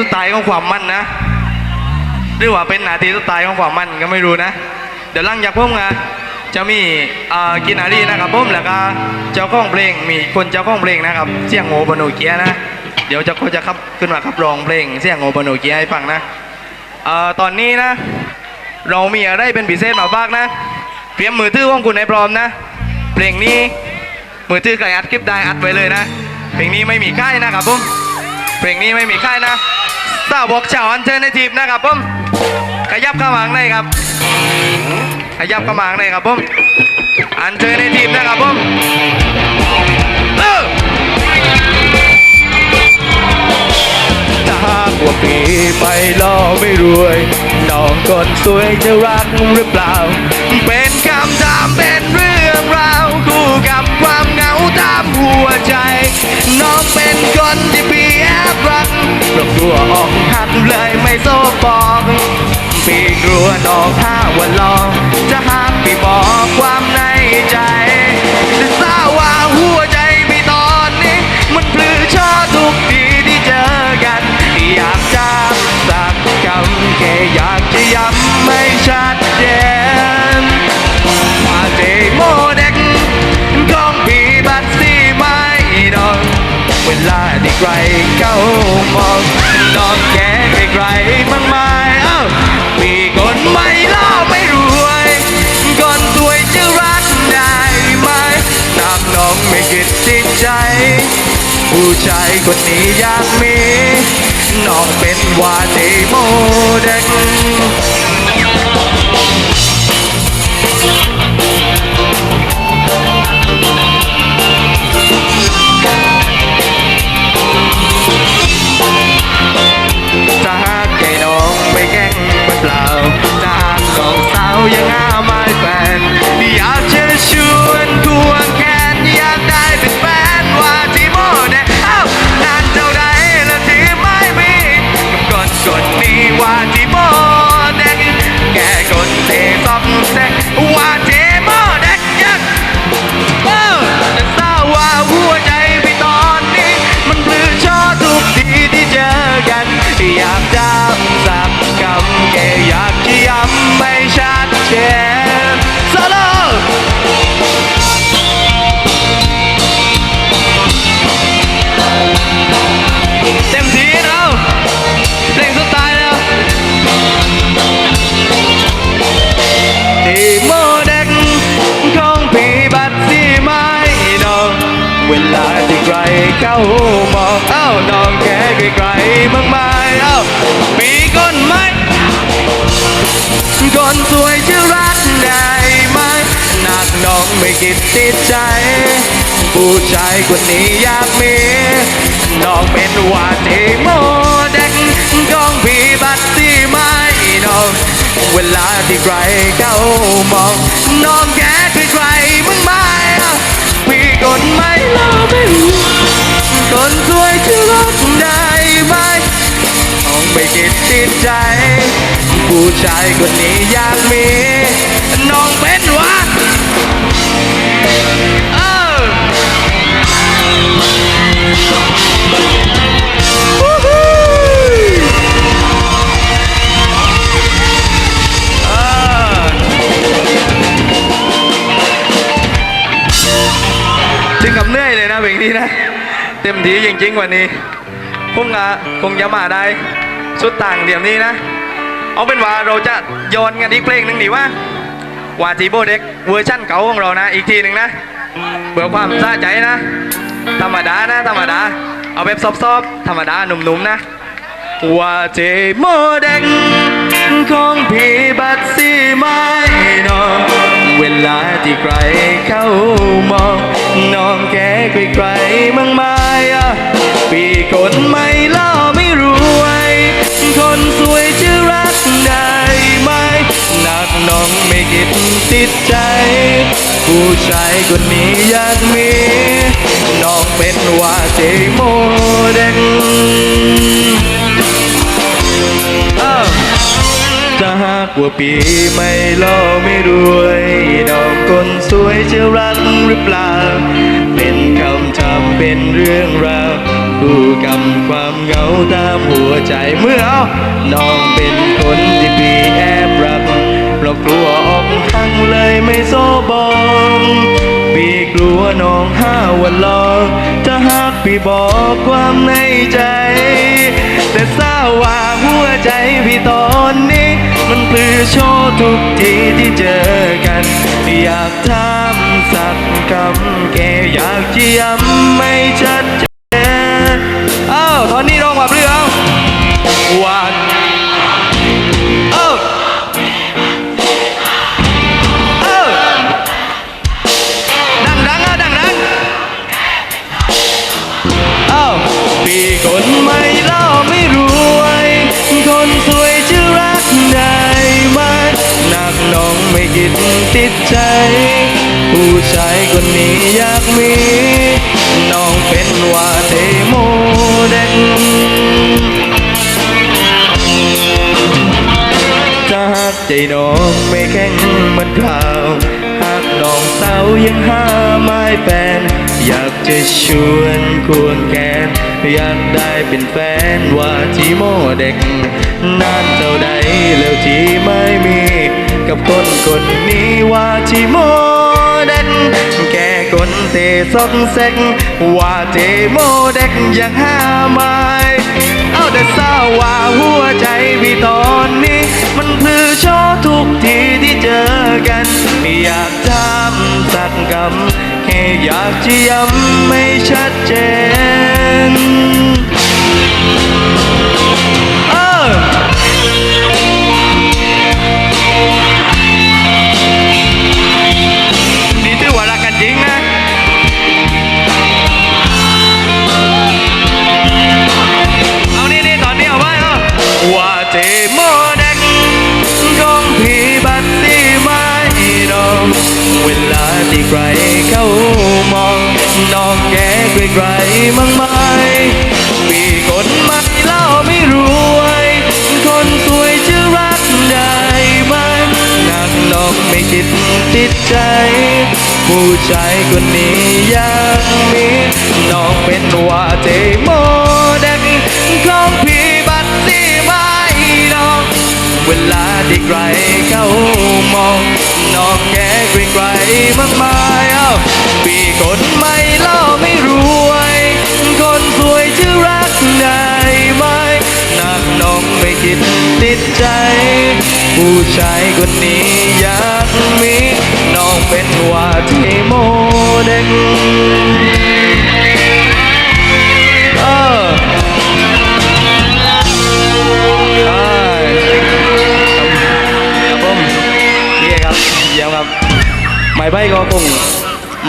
สุดท้ายของความมั่นนะหรือว่าเป็นนาทีสุดท้ายของความมั่นก็ไม่รู้นะ เดี๋ยวหลังจากผมไงจะมีกินอารีนะครับผมแล้วก็เจ้าของเพลงมีคนเจ้าของเพลงนะครับเสียงโงบโนเกียนะเดี๋ยวจะเขาจะขับขึ้นมาขับร้องเพลงเสียงโงบโนเกียให้ฟังนะตอนนี้นะ เรามีอะไรเป็นพิเศษมาบ้างนะเตรียมมือถือของคุณให้พร้อมนะ เพลงนี้มือถือใครอัดคลิปได้อัดไว้เลยนะ เพลงนี้ไม่มีค่ายนะครับผมเพลงนี้ไม่มีค่ายนะ สาวบอกชาวอันเทอร์เนทีฟนะครับผมขยับเข้ามาข้างในครับ ขยับเข้ามาข้างในครับผมอันเทอร์เนทีฟนะครับผมเออถ้าหากว่าพี่ไปล่อไม่รวยน้องคนสวยจะรักหรือเปล่า เป็นคำถามเป็นเรื่องราว คู่กับความเหงาตามหัวใจ น้องเป็นคนที่พี่แอบรัก เพราะกลัวออกหักเลยไม่โซบอกพี่กลัวน้องห้าวันลอง จะหักพี่บอกความในใจแต่ทราบว่าหัวใจพี่ตอนนี้ มันพลือชอทุกทีที่เจอกัน อยากจะสักคำแค่อยากจะย้ำไม่ชัดเจนว่าเจโมเด็กของพี่บัดซี่ไม่ดอกเวลาที่ใครเข้า มองน้องแก่ไกลมันไม่เอ้ามีคนไม่ล่อไม่รวยก่อนสวยจะรักได้ไหมน้ำน้องไม่คิดติดใจ ผู้ชายคนนี้อยากมีน้องเป็นวาทีโมเด ยังหาไม่ ชัดเจนสโลเต็มที่เราเพลงสุดท้ายแล้วที่โมเด็ก คนสวยจะรักได้ไหมหนักน้องไม่คิดติดใจ ผู้ชายคนนี้อยากมีน้องเป็นวาทีโมเด็กของพี่บัดซี่ไม่น้อง เวลาที่ใครเข้ามอง น้องแค่ใครมึงไม่พี่คนไม่เล่าไม่รู้คนสวยจะรักได้ไหม องไม่คิดติดใจ ผู้ชายคนนี้อยากมีน้องเป็นวะเออวู้ฮู้อ่าถึงกับเหนื่อยเลยนะเพลงนี้นะ เต็มที่จริงๆวันนี้คงอะคงจะมาได้ สุดต่างเดี๋ยวนี้นะ เอาเป็นว่าเราจะโยนกันอีกเพลงหนึ่งดีว่าวาจีโบเด็กเวอร์ชั่นเก่าของเรานะ อีกทีหนึ่งนะเพื่อความสะใจนะ ธรรมดานะ ธรรมดา เอาแบบซอฟๆธรรมดาหนุ่มๆนะว่าเจโมเด็กของพี่บัดซีไม่นองเวลาที่ใครเข้ามองน้องแค่ไกลๆมั่งไม่อะพี่คนไม่เล่อ ดติดใจ ผู้ชายคนนี้อยากมี น้องเป็นว่าเจโมเด็กถ้าหากว่าปีไม่ล่อไม่รวยน้องคนสวยจะรักหรือเปล่า เป็นคำถามเป็นเรื่องราวดูกำความเหงาตามหัวใจเมื่อเอาน้องเป็นคนที่พี่แอบรักเพราะกลัว ห้าวันหลอกถ้าหากพี่บอกความในใจ แต่ทราบว่าหัวใจพี่ตอนนี้ มันปลือโชว์ทุกทีที่เจอกัน อยากถามสักคำแกอยากจะย้ำไม่ชัดเจนเอ้าตอนนี้ร้องแบบเรื่อ ผู้ชายคนนี้อยากมี น้องเป็นว่าเทโมเด็กถ้าหากใจน้องไม่แข็งเหมือนข่าวหากน้องสาวยังหาไม้แฟนอยากจะชวนควงแขนอยากได้เป็นแฟนว่าที่โมเด็กนานเท่าใดแล้วที่ไม่มี กับคนคนนี้ว่าที่โม เด็ก แกคนเตะซอกเซ็ก ว่าเทโมเด็กยังห้าไม้เอาแต่เศร้าว่าหัวใจพี่ตอนนี้ มันพลือโชว์ทุกทีที่เจอกันอยากถามสักคำแค่อยากจะย้ำไม่ชัดเจนเน้องแกไกลๆมั่งไหมมีคนไม่เล่าไม่รวย คนสวยจะรักได้ไหมนักน้องไม่คิดติดใจ ผู้ชายคนนี้ยังมีน้องเป็นว่าเทโม ที่ใครเข้ามองน้องแกไกลไกลมากมายเอ้าพี่คนไม่เล่าไม่รวย คนสวยจะรักได้ไหมนักน้องไม่คิดติดใจ ผู้ชายคนนี้อยากมี น้องเป็นว่าที่โมเด็ก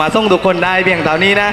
มาส่งทุกคนได้เพียงเท่านี้นะ